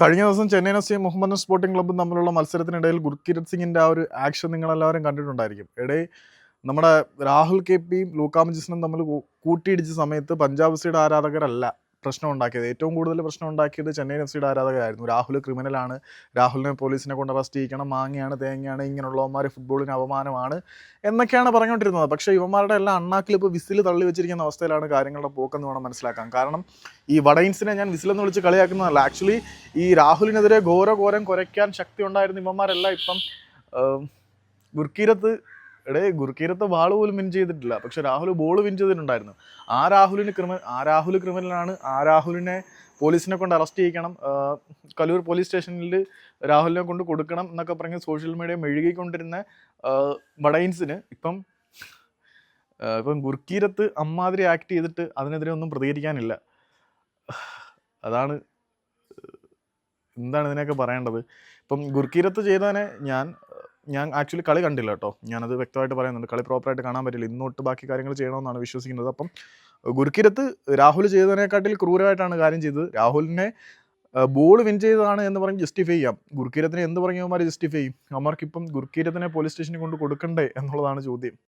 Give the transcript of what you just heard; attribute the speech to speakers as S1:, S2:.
S1: കഴിഞ്ഞ ദിവസം Chennai F C Muhammad sporting ക്ലബ്ബും തമ്മിലുള്ള മത്സരത്തിനിടയിൽ ഗുർകിരത് സിംഗിന്റെ ആ ഒരു ആക്ഷൻ നിങ്ങളെല്ലാവരും കണ്ടിട്ടുണ്ടായിരിക്കും. ഇടയിൽ നമ്മുടെ രാഹുൽ കെ പിയും ലൂക്കാമജിസിനും തമ്മിൽ കൂട്ടിയിടിച്ച സമയത്ത് പഞ്ചാബ് സിയുടെ ആരാധകരല്ല. പ്രശ്നം ഉണ്ടാക്കിയത്. ഏറ്റവും കൂടുതൽ പ്രശ്നം ഉണ്ടാക്കിയത് ചെന്നൈയിൻ എഫ് സിയുടെ ആരാധകരായിരുന്നു. രാഹുൽ ക്രിമിനലാണ്. രാഹുലിനെ പോലീസിനെ കൊണ്ട് അറസ്റ്റ് ചെയ്യിക്കണം. മാങ്ങയാണ് തേങ്ങയാണ് ഇങ്ങനെയുള്ളവന്മാർ ഫുട്ബോളിന് അപമാനമാണ് എന്നൊക്കെയാണ് പറഞ്ഞുകൊണ്ടിരുന്നത്. പക്ഷേ ഇവന്മാരുടെ എല്ലാ അണ്ണാക്കിൽ ഇപ്പോൾ വിസിൽ തള്ളി വെച്ചിരിക്കുന്ന അവസ്ഥയിലാണ് കാര്യങ്ങളുടെ പോക്കെന്ന് വേണം മനസ്സിലാക്കാൻ. കാരണം ഈ വടയിൻസിനെ ഞാൻ വിസിലെന്ന് വിളിച്ച് കളിയാക്കുന്നതല്ല. ആക്ച്വലി ഈ രാഹുലിനെതിരെ ഘോര ഘോരം ശക്തി ഉണ്ടായിരുന്ന ഇവന്മാരെല്ലാം ഇപ്പം ഗുർക്കീരത്ത് എടേ ഗുർക്കീരത്തെ ബാൾ പോലും വിൻ ചെയ്തിട്ടില്ല. പക്ഷെ രാഹുൽ ബോൾ വിൻ ചെയ്തിട്ടുണ്ടായിരുന്നു. ആ രാഹുലിന് ക്രിമിനൽ ആ രാഹുൽ ക്രിമിനലാണ് ആ രാഹുലിനെ പോലീസിനെ കൊണ്ട് അറസ്റ്റ് ചെയ്യിക്കണം. കലൂർ പോലീസ് സ്റ്റേഷനിൽ രാഹുലിനെ കൊണ്ട് കൊടുക്കണം എന്നൊക്കെ പറഞ്ഞ് സോഷ്യൽ മീഡിയ മെഴുകിക്കൊണ്ടിരുന്ന ബഡൈൻസിന് ഇപ്പം ഇപ്പം ഗുർക്കീരത്ത് അമ്മാതിരി ആക്ട് ചെയ്തിട്ട് അതിനെതിരെ ഒന്നും പ്രതികരിക്കാനില്ല. അതാണ് എന്താണ് ഇതിനൊക്കെ പറയേണ്ടത്? ഇപ്പം ഗുർക്കീരത്ത് ചെയ്തതിനെ ഞാൻ ഞാൻ ആക്ച്വലി കളി കണ്ടില്ല കേട്ടോ. ഞാനത് വ്യക്തമായിട്ട് പറയുന്നുണ്ട്. കളി പ്രോപ്പറായിട്ട് കാണാൻ പറ്റില്ല. ഇന്നോട്ട് ബാക്കി കാര്യങ്ങൾ ചെയ്യണമെന്നാണ് വിശ്വസിക്കുന്നത്. അപ്പം ഗുരുക്കിരത്ത് രാഹുൽ ചെയ്തതിനെക്കാട്ടിൽ ക്രൂരമായിട്ടാണ് കാര്യം ചെയ്തത്. രാഹുലിനെ ബോൾ വിൻ ചെയ്തതാണ് എന്ന് പറഞ്ഞ് ജസ്റ്റിഫൈ ചെയ്യാം. ഗുർക്കീരത്തിനെ എന്ത് പറഞ്ഞവന്മാർ ജസ്റ്റിഫൈ ചെയ്യും? അവർക്കിപ്പം ഗുർക്കീരത്തിനെ പോലീസ് സ്റ്റേഷനിൽ കൊണ്ട് കൊടുക്കണ്ടേ എന്നുള്ളതാണ് ചോദ്യം.